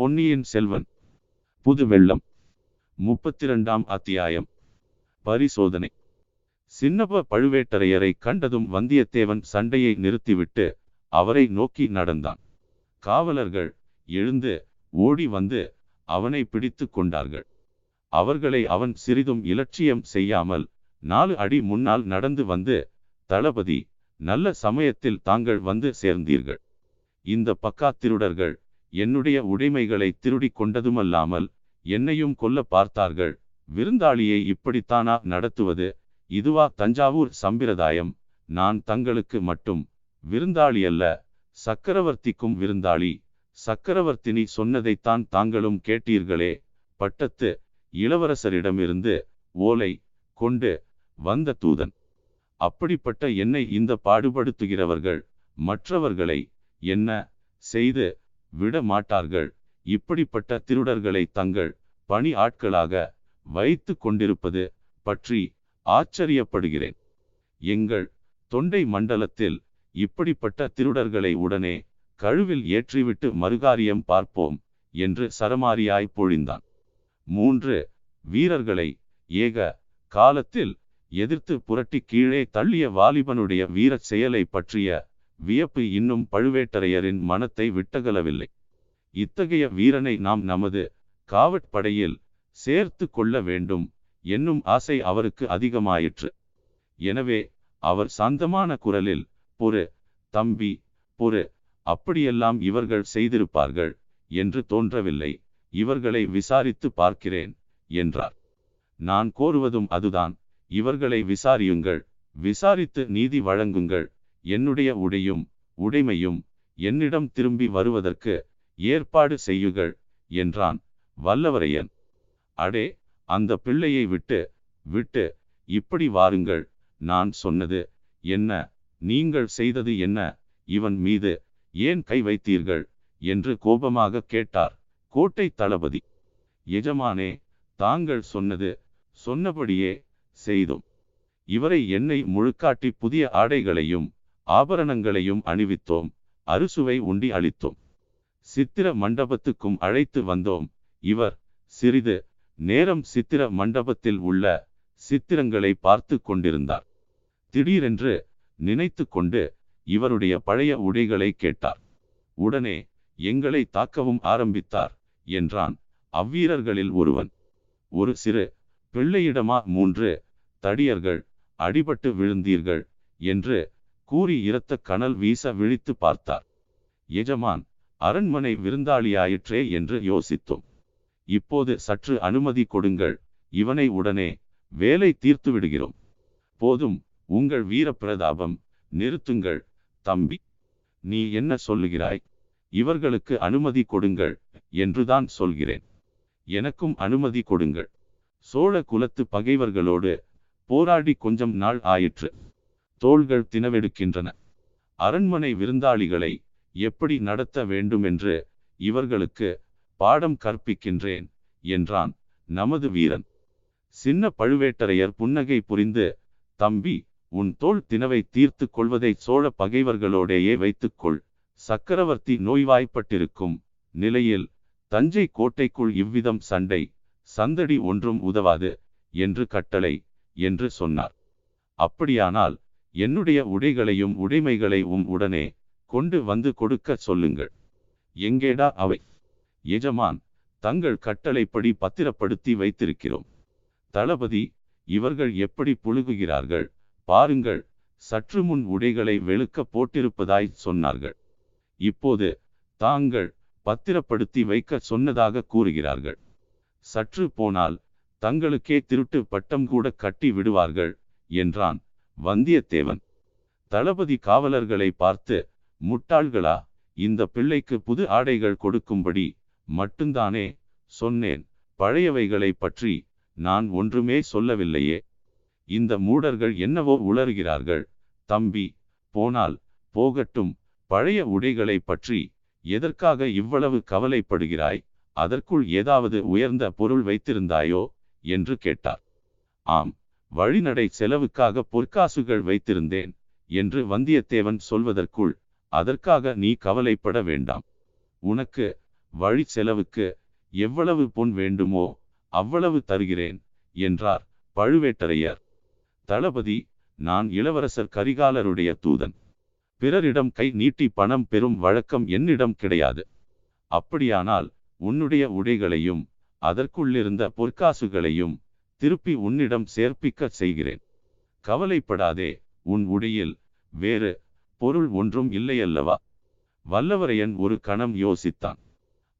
பொன்னியின் செல்வன். புது வெள்ளம். முப்பத்தி இரண்டாம் அத்தியாயம். பரிசோதனை. சின்னப்ப பழுவேட்டரையரை கண்டதும் வந்தியத்தேவன் சண்டையை நிறுத்திவிட்டு அவரை நோக்கி நடந்தான். காவலர்கள் எழுந்து ஓடி வந்து அவனை பிடித்து கொண்டார்கள். அவர்களை அவன் சிறிதும் இலட்சியம் செய்யாமல் நாலு அடி முன்னால் நடந்து வந்து தளபதி நல்ல சமயத்தில் தாங்கள் வந்து சேர்ந்தீர்கள். இந்த பக்காத்திருடர்கள் என்னுடைய உடைமைகளை திருடிக் கொண்டதுமல்லாமல் என்னையும் கொல்ல பார்த்தார்கள். விருந்தாளியை இப்படித்தானா நடத்துவது? இதுவா தஞ்சாவூர் சம்பிரதாயம். நான் தங்களுக்கு மட்டும் விருந்தாளி அல்ல சக்கரவர்த்திக்கும் விருந்தாளி. சக்கரவர்த்தினி சொன்னதைத்தான் தாங்களும் கேட்டீர்களே. பட்டத்து இளவரசரிடமிருந்து ஓலை கொண்டு வந்த தூதன். அப்படிப்பட்ட என்னை இந்த பாடுபடுத்துகிறவர்கள் மற்றவர்களை என்ன செய்து விட மாட்டார்கள் இப்படிப்பட்ட திருடர்களை தங்கள் பணி ஆட்களாக வைத்து கொண்டிருப்பது பற்றி ஆச்சரியப்படுகிறேன். எங்கள் தொண்டை மண்டலத்தில் இப்படிப்பட்ட திருடர்களை உடனே கழுவில் ஏற்றிவிட்டு மறுகாரியம் பார்ப்போம் என்று சரமாரியாய் பொழிந்தான். மூன்று வீரர்களை ஏக காலத்தில் எதிர்த்து புரட்டி கீழே தள்ளிய வாலிபனுடைய வீரச் செயலை பற்றிய வியப்பு இன்னும் பழுவேட்டரையரின் மனத்தை விட்டகலவில்லை. இத்தகைய வீரனை நாம் நமது காவற்படையில் சேர்த்து கொள்ள வேண்டும் என்னும் ஆசை அவருக்கு அதிகமாயிற்று. எனவே அவர் சாந்தமான குரலில் பொறு தம்பி பொறு அப்படியெல்லாம் இவர்கள் செய்திருப்பார்கள் என்று தோன்றவில்லை இவர்களை விசாரித்து பார்க்கிறேன் என்றார். நான் கோருவதும் அதுதான் இவர்களை விசாரியுங்கள் விசாரித்து நீதி வழங்குங்கள் என்னுடைய உடையும் உடைமையும் என்னிடம் திரும்பி வருவதற்கு ஏற்பாடு செய்யுங்கள் என்றான் வல்லவரையன். அடே அந்த பிள்ளையை விட்டு விட்டு இப்படி வாருங்கள் நான் சொன்னது என்ன நீங்கள் செய்தது என்ன இவன் மீது ஏன் கை வைத்தீர்கள் என்று கோபமாக கேட்டார் கோட்டை தளபதி. எஜமானே தாங்கள் சொன்னது சொன்னபடியே செய்தோம். இவரை என்னை முழுக்காட்டி புதிய ஆடைகளையும் ஆபரணங்களையும் அணிவித்தோம் அறுசுவை உண்டி அளித்தோம். சித்திர மண்டபத்துக்கும் அழைத்து வந்தோம். இவர் சிறிது நேரம் சித்திர மண்டபத்தில் உள்ள சித்திரங்களை பார்த்து கொண்டிருந்தார். திடீரென்று நினைத்து கொண்டு இவருடைய பழைய உடைகளை கேட்டார். உடனே எங்களை தாக்கவும் ஆரம்பித்தார் என்றான் அவ்வீரர்களில் ஒருவன். ஒரு சிறு பிள்ளையிடமா மூன்று தடியர்கள் அடிபட்டு விழுந்தீர்கள் என்று கூறி இரத்த கனல் வீச விழித்து பார்த்தார். எஜமான் அரண்மனை விருந்தாளியாயிற்றே என்று யோசித்தோம். இப்போது சற்று அனுமதி கொடுங்கள் இவனை உடனே வேலை தீர்த்து விடுகிறோம். போதும் உங்கள் வீரப்பிரதாபம் நிறுத்துங்கள் தம்பி. நீ என்ன சொல்லுகிறாய்? இவர்களுக்கு அனுமதி கொடுங்கள் என்றுதான் சொல்கிறேன். எனக்கும் அனுமதி கொடுங்கள். சோழ குலத்து பகைவர்களோடு போராடி கொஞ்சம் நாள் ஆயிற்று. தோள்கள் தினவெடுக்கின்றன அரண்மனை விருந்தாளிகளை எப்படி நடத்த வேண்டுமென்று இவர்களுக்கு பாடம் கற்பிக்கின்றேன் என்றான் நமது வீரன். சின்ன பழுவேட்டரையர் புன்னகை புரிந்து தம்பி உன் தோல் தினவை தீர்த்து கொள்வதை சோழ பகைவர்களோடேயே வைத்துக்கொள். சக்கரவர்த்தி நோய்வாய்ப்பட்டிருக்கும் நிலையில் தஞ்சை கோட்டைக்குள் இவ்விதம் சண்டை சந்தடி ஒன்றும் உதவாது என்று கட்டளை என்று சொன்னார். அப்படியானால் என்னுடைய உடைகளையும் உடைமைகளையும் உடனே கொண்டு வந்து கொடுக்க சொல்லுங்கள். எங்கேடா அவை? எஜமான் தங்கள் கட்டளைப்படி பத்திரப்படுத்தி வைத்திருக்கிறோம். தளபதி இவர்கள் எப்படி புழுகுகிறார்கள்? பாருங்கள் சற்று முன் உடைகளை வெளுக்க போட்டிருப்பதாய் சொன்னார்கள். இப்போது தாங்கள் பத்திரப்படுத்தி வைக்க சொன்னதாக கூறுகிறார்கள். சற்று போனால் தங்களுக்கே திருட்டு பட்டம் கூட கட்டி விடுவார்கள் என்றான் வந்தியத்தேவன். தளபதி காவலர்களை பார்த்து முட்டாள்களா இந்த பிள்ளைக்கு புது ஆடைகள் கொடுக்கும்படி மட்டும்தானே சொன்னேன். பழையவைகளை பற்றி நான் ஒன்றுமே சொல்லவில்லையே. இந்த மூடர்கள் என்னவோ உளறுகிறார்கள். தம்பி போனால் போகட்டும். பழைய உடைகளை பற்றி எதற்காக இவ்வளவு கவலைப்படுகிறாய்? அதற்குள் ஏதாவது உயர்ந்த பொருள் வைத்திருந்தாயோ? என்று கேட்டார். ஆம் வழிநடை செலவுக்காக பொற்காசுகள் வைத்திருந்தேன் என்று வந்தியத்தேவன் சொல்வதற்குள் அதற்காக நீ கவலைப்பட வேண்டாம். உனக்கு வழி செலவுக்கு எவ்வளவு பொன் வேண்டுமோ அவ்வளவு தருகிறேன் என்றார் பழுவேட்டரையர். தளபதி நான் இளவரசர் கரிகாலருடைய தூதன். பிறரிடம் கை நீட்டி பணம் பெறும் வழக்கம் என்னிடம் கிடையாது. அப்படியானால் உன்னுடைய உடைகளையும் அதற்குள்ளிருந்த பொற்காசுகளையும் திருப்பி உன்னிடம் சேர்ப்பிக்க செய்கிறேன். கவலைப்படாதே உன் உடையில் வேறு பொருள் ஒன்றும் இல்லையல்லவா? வல்லவரையன் ஒரு கணம் யோசித்தான்.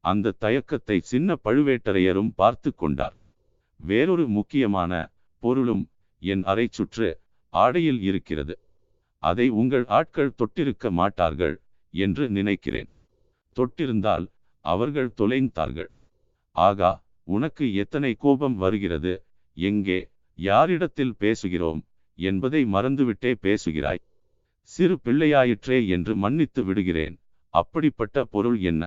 அந்த தயக்கத்தை சின்ன பழுவேட்டரையரும் பார்த்து கொண்டார். வேறொரு முக்கியமான பொருளும் என் அறை சுற்று ஆடையில் இருக்கிறது. அதை உங்கள் ஆட்கள் தொட்டிருக்க மாட்டார்கள் என்று நினைக்கிறேன். தொட்டிருந்தால் அவர்கள் தொலைந்தார்கள். ஆகா உனக்கு எத்தனை கோபம் வருகிறது? எங்கே யாரிடத்தில் பேசுகிறோம் என்பதை மறந்துவிட்டே பேசுகிறாய். சிறு பிள்ளையாயிற்றே என்று மன்னித்து விடுகிறேன். அப்படிப்பட்ட பொருள் என்ன?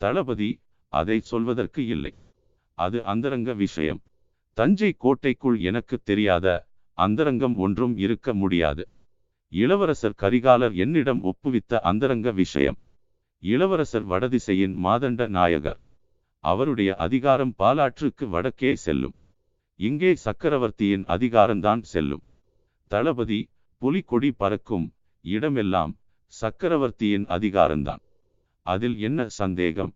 தளபதி அதை சொல்வதற்கு இல்லை. அது அந்தரங்க விஷயம். தஞ்சை கோட்டைக்குள் எனக்கு தெரியாத அந்தரங்கம் ஒன்றும் இருக்க முடியாது. இளவரசர் கரிகாலர் என்னிடம் ஒப்புவித்த அந்தரங்க விஷயம். இளவரசர் வடதிசையின் மாதண்ட நாயகர். அவருடைய அதிகாரம் பாலாற்றுக்கு வடக்கே செல்லும். இங்கே சக்கரவர்த்தியின் அதிகாரம்தான் செல்லும். தளபதி புலிகொடி பறக்கும் இடமெல்லாம் சக்கரவர்த்தியின் அதிகாரம்தான். அதில் என்ன சந்தேகம்?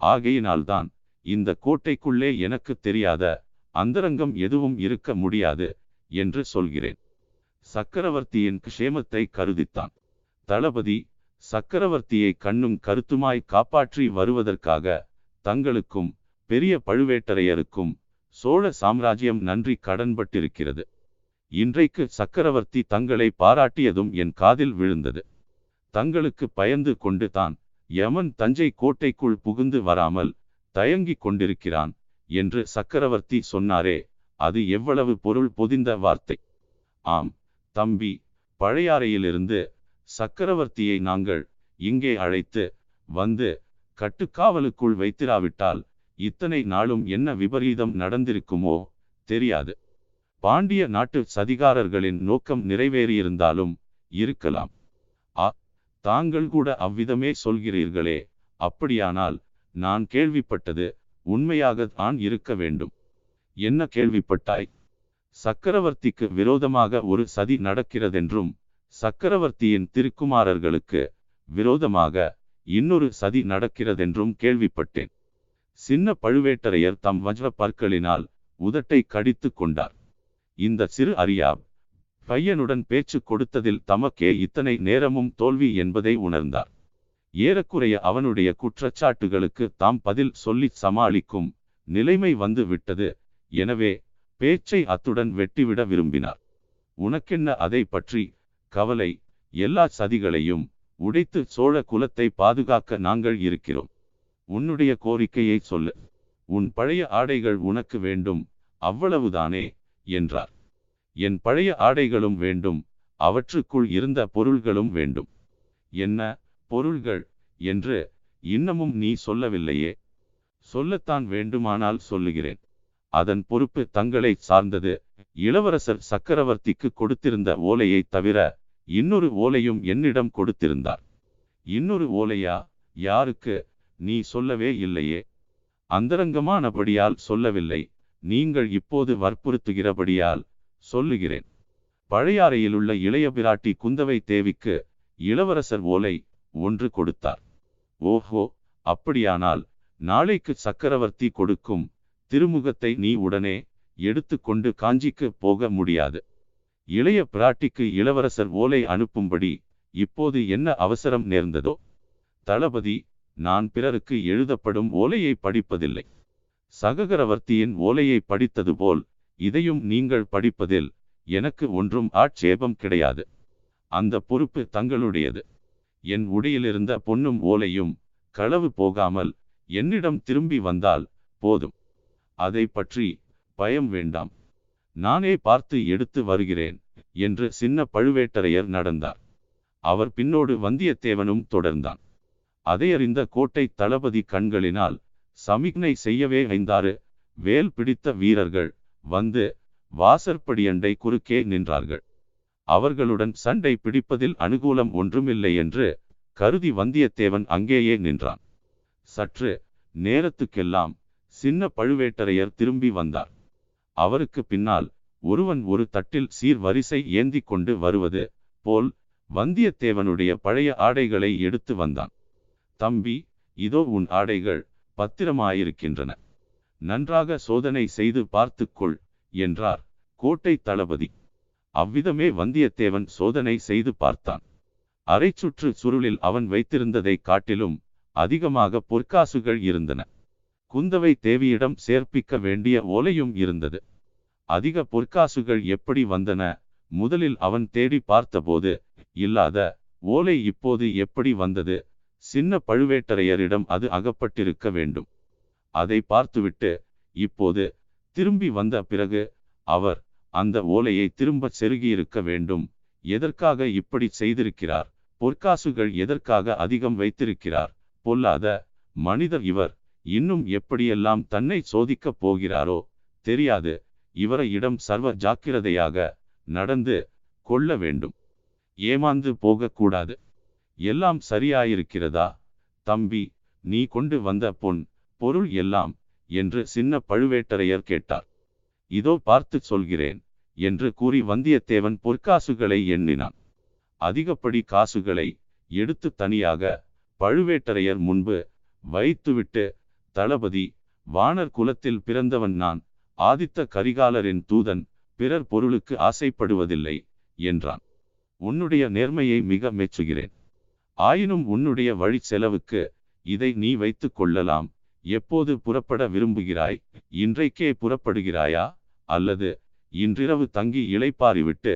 ஆகையினால்தான் இந்த கோட்டைக்குள்ளே எனக்கு தெரியாத அந்தரங்கம் எதுவும் இருக்க முடியாது என்று சொல்கிறேன். சக்கரவர்த்தியின் க்ஷேமத்தை கருதித்தான். தளபதி சக்கரவர்த்தியை கண்ணும் கருத்துமாய் காப்பாற்றி வருவதற்காக தங்களுக்கும் பெரிய பழுவேட்டரையருக்கும் சோழ சாம்ராஜ்யம் நன்றி கடன்பட்டிருக்கிறது. இன்றைக்கு சக்கரவர்த்தி தங்களை பாராட்டியதும் என் காதில் விழுந்தது. தங்களுக்கு பயந்து கொண்டு தான் யமன் தஞ்சை கோட்டைக்குள் புகுந்து வராமல் தயங்கிக் கொண்டிருக்கிறான் என்று சக்கரவர்த்தி சொன்னாரே அது எவ்வளவு பொருள் பொதிந்த வார்த்தை. ஆம் தம்பி பழையாறையிலிருந்து சக்கரவர்த்தியை நாங்கள் இங்கே அழைத்து வந்து கட்டுக்காவலுக்குள் வைத்திராவிட்டால் இத்தனை நாளும் என்ன விபரீதம் நடந்திருக்குமோ தெரியாது. பாண்டிய நாட்டு சதிகாரர்களின் நோக்கம் நிறைவேறியிருந்தாலும் இருக்கலாம். ஆ தாங்கள் கூட அவ்விதமே சொல்கிறீர்களே. அப்படியானால் நான் கேள்விப்பட்டது உண்மையாக தான் இருக்க வேண்டும். என்ன கேள்விப்பட்டாய்? சக்கரவர்த்திக்கு விரோதமாக ஒரு சதி நடக்கிறதென்றும் சக்கரவர்த்தியின் திருக்குமாரர்களுக்கு விரோதமாக இன்னொரு சதி நடக்கிறதென்றும் கேள்விப்பட்டேன். சின்ன பழுவேட்டரையர் தம் வஜ்ர பற்களினால் உதட்டை கடித்து கொண்டார். இந்த சிறு அறியா பையனுடன் பேச்சு கொடுத்ததில் தமக்கே இத்தனை நேரமும் தோல்வி என்பதை உணர்ந்தார். ஏறக்குறைய அவனுடைய குற்றச்சாட்டுகளுக்கு தாம் பதில் சொல்லி சமாளிக்கும் நிலைமை வந்து விட்டது. எனவே பேச்சை அத்துடன் வெட்டிவிட விரும்பினார். உனக்கென்ன அதை பற்றி கவலை? எல்லா சதிகளையும் உடைத்து சோழ குலத்தை பாதுகாக்க நாங்கள் இருக்கிறோம். உன்னுடைய கோரிக்கையை சொல்லு. உன் பழைய ஆடைகள் உனக்கு வேண்டும் அவ்வளவுதானே? என்றார். என் பழைய ஆடைகளும் வேண்டும் அவற்றுக்குள் இருந்த பொருள்களும் வேண்டும். என்ன பொருள்கள் என்று இன்னமும் நீ சொல்லவில்லையே? சொல்லத்தான் வேண்டுமானால் சொல்லுகிறேன். அதன் பொறுப்பு தங்களை சார்ந்தது. இளவரசர் சக்கரவர்த்திக்கு கொடுத்திருந்த ஓலையை தவிர இன்னொரு ஓலையும் என்னிடம் கொடுத்திருந்தார். இன்னொரு ஓலையா? யாருக்கு? நீ சொல்லவே இல்லையே. அந்தரங்கமானபடியால் சொல்லவில்லை. நீங்கள் இப்போது வற்புறுத்துகிறபடியால் சொல்லுகிறேன். பழையாறையிலுள்ள இளைய பிராட்டி குந்தவை தேவிக்கு இளவரசர் ஓலை ஒன்று கொடுத்தார். ஓஹோ அப்படியானால் நாளைக்கு சக்கரவர்த்தி கொடுக்கும் திருமுகத்தை நீ உடனே எடுத்துக்கொண்டு காஞ்சிக்கு போக முடியாது. இளைய பிராட்டிக்கு இளவரசர் ஓலை அனுப்பும்படி இப்போது என்ன அவசரம் நேர்ந்ததோ? தளபதி நான் பிறருக்கு எழுதப்படும் ஓலையை படிப்பதில்லை. சககரவர்த்தியின் ஓலையை படித்தது போல் இதையும் நீங்கள் படிப்பதில் எனக்கு ஒன்றும் ஆட்சேபம் கிடையாது. அந்த பொறுப்பு தங்களுடையது. என் உடையிலிருந்த பொன்னும் ஓலையும் களவு போகாமல் என்னிடம் திரும்பி வந்தால் போதும். அதை பற்றி பயம் வேண்டாம். நானே பார்த்து எடுத்து வருகிறேன் என்று சின்ன பழுவேட்டரையர் நடந்தார். அவர் பின்னோடு வந்தியத்தேவனும் தொடர்ந்தான். அதையறிந்த கோட்டை தளபதி கண்களினால் சமிக்னை செய்யவே ஐந்தாறு. வேல் பிடித்த வீரர்கள் வந்து வாசற்படியண்டை குறுக்கே நின்றார்கள். அவர்களுடன் சண்டை பிடிப்பதில் அனுகூலம் ஒன்றுமில்லை என்று கருதி வந்தியத்தேவன் அங்கேயே நின்றான். சற்று நேரத்துக்கெல்லாம் சின்ன பழுவேட்டரையர் திரும்பி வந்தார். அவருக்கு பின்னால் ஒருவன் ஒரு தட்டில் சீர் வரிசை ஏந்தி கொண்டு வருவது போல் வந்தியத்தேவனுடைய பழைய ஆடைகளை எடுத்து வந்தான். தம்பி இதோ உன் ஆடைகள் பத்திரமாயிருக்கின்றன. நன்றாக சோதனை செய்து பார்த்துக்கொள் என்றார் கோட்டை தளபதி. அவ்விதமே வந்தியத்தேவன் சோதனை செய்து பார்த்தான். அரைச்சுற்று சுருளில் அவன் வைத்திருந்ததை காட்டிலும் அதிகமாக பொற்காசுகள் இருந்தன. குந்தவை தேவியிடம் சேர்ப்பிக்க வேண்டிய ஓலையும் இருந்தது. அதிக பொற்காசுகள் எப்படி வந்தன முதலில் அவன் தேடி பார்த்தபோது இல்லாத ஓலை இப்போது எப்படி வந்தது சின்ன பழுவேட்டரையரிடம் அது அகப்பட்டிருக்க வேண்டும். அதை பார்த்துவிட்டு இப்போது திரும்பி வந்த பிறகு அவர் அந்த ஓலையை திரும்ப செருகியிருக்க வேண்டும். எதற்காக இப்படி செய்திருக்கிறார்? பொற்காசுகள் எதற்காக அதிகம் வைத்திருக்கிறார்? பொல்லாத மனிதர் இவர். இன்னும் எப்படியெல்லாம் தன்னை சோதிக்கப் போகிறாரோ தெரியாது. இவரை இடம் சர்வ ஜாக்கிரதையாக நடந்து கொள்ள வேண்டும். ஏமாந்து போகக்கூடாது. எல்லாம் சரியாயிருக்கிறதா? தம்பி நீ கொண்டு வந்த பொன் பொருள் எல்லாம் என்று சின்ன பழுவேட்டரையர் கேட்டார். இதோ பார்த்து சொல்கிறேன் என்று கூறி வந்தியத்தேவன் பொற்காசுகளை எண்ணினான். அதிகப்படி காசுகளை எடுத்து தனியாக பழுவேட்டரையர் முன்பு வைத்துவிட்டு தளபதி வானர் குலத்தில் பிறந்தவன் நான் ஆதித்த கரிகாலரின் தூதன் பிறர் பொருளுக்கு ஆசைப்படுவதில்லை என்றான். உன்னுடைய நேர்மையை மிக மெச்சுகிறேன். ஆயினும் உன்னுடைய வழி செலவுக்கு இதை நீ வைத்துக் கொள்ளலாம். எப்போது புறப்பட விரும்புகிறாய்? இன்றைக்கே புறப்படுகிறாயா? அல்லது இன்றிரவு தங்கி இளைப்பாறிவிட்டு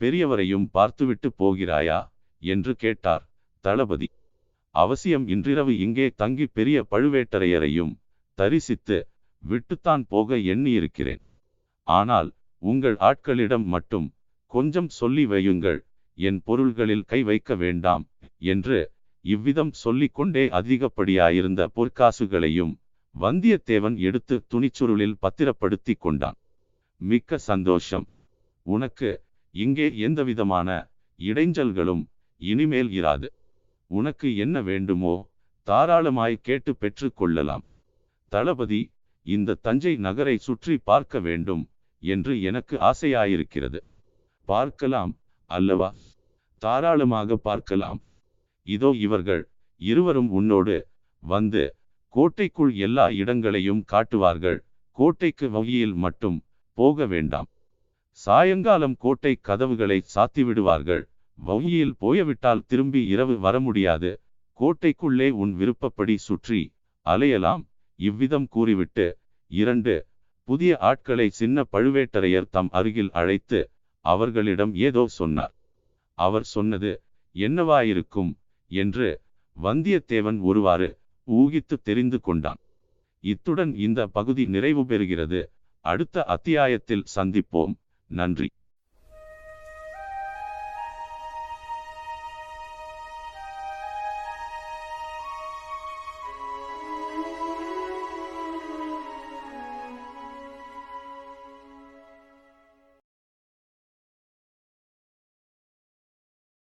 பெரியவரையும் பார்த்துவிட்டு போகிறாயா? என்று கேட்டார் தளபதி. அவசியம் இன்றிரவு இங்கே தங்கி பெரிய பழுவேட்டரையரையும் தரிசித்து விட்டுத்தான் போக எண்ணியிருக்கிறேன். ஆனால் உங்கள் ஆட்களிடம் மட்டும் கொஞ்சம் சொல்லி வையுங்கள். என் பொருள்களில் கை வைக்க வேண்டாம். என்று இவ்விதம் சொல்லிக்கொண்டே அதிகப்படியாயிருந்த பொற்காசுகளையும் வந்தியத்தேவன் எடுத்து துணிச்சுருளில் பத்திரப்படுத்தி கொண்டான். மிக்க சந்தோஷம். உனக்கு இங்கே எந்தவிதமான இடைஞ்சல்களும் இனிமேல் இராது. உனக்கு என்ன வேண்டுமோ தாராளமாய் கேட்டு பெற்று கொள்ளலாம். தளபதி இந்த தஞ்சை நகரை சுற்றி பார்க்க வேண்டும் என்று எனக்கு ஆசையாயிருக்கிறது. பார்க்கலாம் அல்லவா? தாராளமாக பார்க்கலாம். இதோ இவர்கள் இருவரும் உன்னோடு வந்து கோட்டைக்குள் எல்லா இடங்களையும் காட்டுவார்கள். கோட்டைக்கு வகையில் மட்டும் போக வேண்டாம். சாயங்காலம் கோட்டை கதவுகளை சாத்திவிடுவார்கள். வழியில் போயவிட்டால் திரும்பி இரவு வர முடியாது. கோட்டைக்குள்ளே உன் விருப்பப்படி சுற்றி அலையலாம். இவ்விதம் கூறிவிட்டு இரண்டு புதிய ஆட்களை சின்ன பழுவேட்டரையர் தம் அருகில் அழைத்து அவர்களிடம் ஏதோ சொன்னார். அவர் சொன்னது என்னவாயிருக்கும்? என்று வந்தியத்தேவன் ஒருவாறு ஊகித்து தெரிந்து கொண்டான். இத்துடன் இந்த பகுதி நிறைவு பெறுகிறது அடுத்த அத்தியாயத்தில் சந்திப்போம். நன்றி.